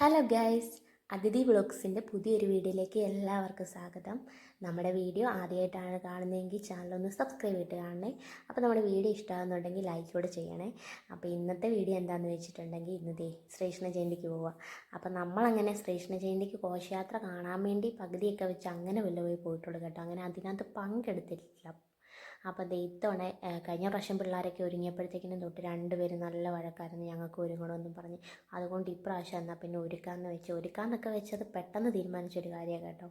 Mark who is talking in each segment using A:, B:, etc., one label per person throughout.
A: Hello guys അതിഥി വ്ളോഗ്സിന്റെ പുതിയൊരു വീഡിയോയിലേക്ക് എല്ലാവർക്കും സ്വാഗതം. നമ്മുടെ വീഡിയോ ആദ്യമായിട്ടാണ് കാണുന്നതെങ്കിൽ ചാനലൊന്ന് സബ്സ്ക്രൈബ് ചെയ്തിട്ട് കാണണേ. അപ്പോൾ നമ്മുടെ വീഡിയോ ഇഷ്ടമാകുന്നുണ്ടെങ്കിൽ ലൈക്ക് കൂടെ ചെയ്യണേ. അപ്പോൾ ഇന്നത്തെ വീഡിയോ എന്താണെന്ന് വെച്ചിട്ടുണ്ടെങ്കിൽ ഇന്ന് ശ്രീകൃഷ്ണ ജയന്തിക്ക് പോവുക അപ്പോൾ നമ്മളങ്ങനെ ശ്രീകൃഷ്ണ ജയന്തിക്ക് ഘോഷയാത്ര കാണാൻ വേണ്ടി പകുതിയൊക്കെ വെച്ച് അങ്ങനെ വല്ല പോയി പോയിട്ടുള്ളൂ കേട്ടോ. അങ്ങനെ അതിനകത്ത് പങ്കെടുത്തിട്ടില്ല. അപ്പോൾ ദേ കഴിഞ്ഞ പ്രാവശ്യം പിള്ളേരൊക്കെ ഒരുങ്ങിയപ്പോഴത്തേക്കിനും തൊട്ട് രണ്ടുപേരും നല്ല വഴക്കായിരുന്നു ഞങ്ങൾക്ക് ഒരുങ്ങണമെന്നും പറഞ്ഞ്. അതുകൊണ്ട് ഇപ്രാവശ്യം എന്നാൽ പിന്നെ ഒരുക്കാന്ന് വെച്ച് ഒരുക്കാന്നൊക്കെ വെച്ചത് പെട്ടെന്ന് തീരുമാനിച്ചൊരു കാര്യമാണ് കേട്ടോ.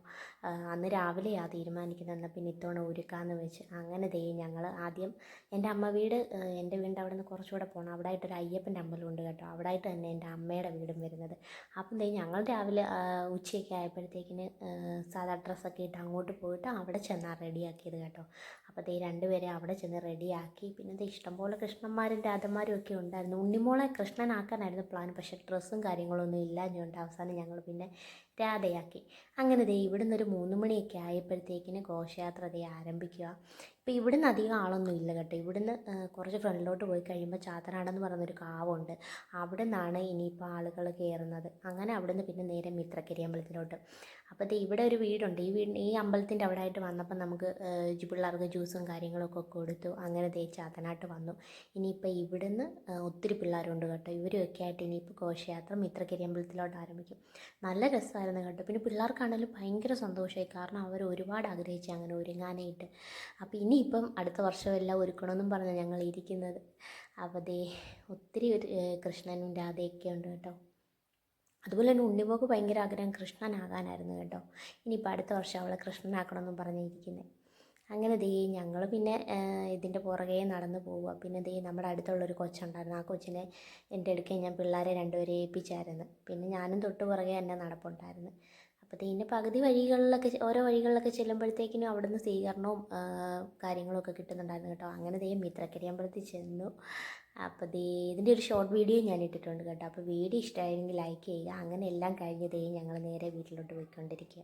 A: അന്ന് രാവിലെയാ തീരുമാനിക്കുന്നത് എന്നാൽ പിന്നെ ഇത്തവണ ഒരുക്കാന്ന് വെച്ച്. അങ്ങനെ ദേ ഞങ്ങൾ ആദ്യം എന്റെ അമ്മ വീട് എന്റെ വീടിന്റെ അവിടെ നിന്ന് കുറച്ചുകൂടെ പോകണം അവിടെ ആയിട്ടൊരു അയ്യപ്പന്റെ അമ്പലമുണ്ട് കേട്ടോ. അവിടെ ആയിട്ട് തന്നെ എന്റെ അമ്മയുടെ വീടും വരുന്നത്. അപ്പം ദേ ഞങ്ങൾ രാവിലെ ഉച്ചയൊക്കെ ആയപ്പോഴത്തേക്കിന് സാധാ ഡ്രസ്സൊക്കെ ഇട്ട് അങ്ങോട്ട് പോയിട്ട് അവിടെ ചെന്നാൽ റെഡിയാക്കിയത് കേട്ടോ. അപ്പോൾ രണ്ടുപേരെ അവിടെ ചെന്ന് റെഡിയാക്കി. പിന്നെ ദേ ഇഷ്ടംപോലെ കൃഷ്ണന്മാരും രാധന്മാരും ഒക്കെ ഉണ്ടായിരുന്നു. ഉണ്ണിമോളെ കൃഷ്ണനാക്കാനായിരുന്നു പ്ലാൻ പക്ഷേ ഡ്രസ്സും കാര്യങ്ങളൊന്നും ഇല്ലാഞ്ഞുകൊണ്ട് അവസാനം ഞങ്ങൾ പിന്നെ രാധയാക്കി. അങ്ങനെ ദേ ഇവിടുന്ന് ഒരു മൂന്ന് മണിയൊക്കെ ആയപ്പോഴത്തേക്കിന് ഘോഷയാത്ര ദേ ആരംഭിക്കുക. ഇപ്പോൾ ഇവിടുന്ന് അധികം ആളൊന്നും ഇല്ല കേട്ടോ. ഇവിടുന്ന് കുറച്ച് ഫ്രണ്ടിലോട്ട് പോയി കഴിയുമ്പോൾ ചാത്തനാടെന്ന് പറയുന്നൊരു കാവുണ്ട്. അവിടെ നിന്നാണ് ഇനിയിപ്പോൾ ആളുകൾ കയറുന്നത് അങ്ങനെ അവിടുന്ന് പിന്നെ നേരെ മിത്രക്കരി അമ്പലത്തിലോട്ട്. അപ്പോൾ ദേ ഇവിടെ ഒരു വീടുണ്ട്. ഈ വീട് ഈ അമ്പലത്തിന്റെ അവിടെ ആയിട്ട് വന്നപ്പോൾ നമുക്ക് പിള്ളേർക്ക് ജ്യൂസും കാര്യങ്ങളൊക്കെ കൊടുത്തു. അങ്ങനെ ദേ ചാത്തനാട്ട് വന്നു. ഇനിയിപ്പോൾ ഇവിടുന്ന് ഒത്തിരി പിള്ളേരുണ്ട് കേട്ടോ. ഇവരൊക്കെ ആയിട്ട് ഇനിയിപ്പോൾ ഘോഷയാത്ര മിത്രക്കരി അമ്പലത്തിലോട്ട് ആരംഭിക്കും. നല്ല രസമായിരുന്നു കേട്ടോ. പിന്നെ പിള്ളേർക്കാണെങ്കിലും ഭയങ്കര സന്തോഷമായി. കാരണം അവർ ഒരുപാട് ആഗ്രഹിച്ചു അങ്ങനെ ഒരുങ്ങാനായിട്ട്. അപ്പോൾ ഇനിയിപ്പം അടുത്ത വർഷം എല്ലാം ഒരുക്കണമെന്നും പറഞ്ഞു ഞങ്ങൾ ഇരിക്കുന്നത്. അപ്പോൾ ദേ ഒത്തിരി ഒരു കൃഷ്ണനും രാധയൊക്കെ ഉണ്ട് കേട്ടോ. അതുപോലെ തന്നെ ഉണ്ണിമോക്ക് ഭയങ്കര ആഗ്രഹം കൃഷ്ണനാകാനായിരുന്നു കേട്ടോ. ഇനിയിപ്പോൾ അടുത്ത വർഷം അവളെ കൃഷ്ണനാക്കണമെന്നും പറഞ്ഞിരിക്കുന്നത് അങ്ങനെ ദേ ഞങ്ങൾ പിന്നെ ഇതിന്റെ പുറകെ നടന്നു പോവുക പിന്നെ ദേ നമ്മുടെ അടുത്തുള്ളൊരു കൊച്ചുണ്ടായിരുന്നു. ആ കൊച്ചിനെ എന്റെ അടുക്കെ ഞാൻ പിള്ളേരെ രണ്ടുപേരെ ഏൽപ്പിച്ചായിരുന്നു. പിന്നെ ഞാനും തൊട്ട് പുറകെ തന്നെ നടപ്പുണ്ടായിരുന്നു. അപ്പോൾ ഇതിന്റെ പകുതി വഴികളിലൊക്കെ ഓരോ വഴികളിലൊക്കെ ചെല്ലുമ്പോഴത്തേക്കിനും അവിടുന്ന് സ്വീകരണവും കാര്യങ്ങളൊക്കെ കിട്ടുന്നുണ്ടായിരുന്നു കേട്ടോ. അങ്ങനെ ദേ മിത്രക്കരിയമ്പലത്തിൽ ചെന്നു. അപ്പോൾ ദേ ഇതിന്റെ ഒരു ഷോർട്ട് വീഡിയോ ഞാൻ ഇട്ടിട്ടുണ്ട് കേട്ടോ. അപ്പോൾ വീഡിയോ ഇഷ്ടമായെങ്കിൽ ലൈക്ക് ചെയ്യുക. അങ്ങനെ എല്ലാം കഴിഞ്ഞ് ദേ ഞങ്ങൾ നേരെ വീട്ടിലോട്ട് പോയിക്കൊണ്ടിരിക്കുക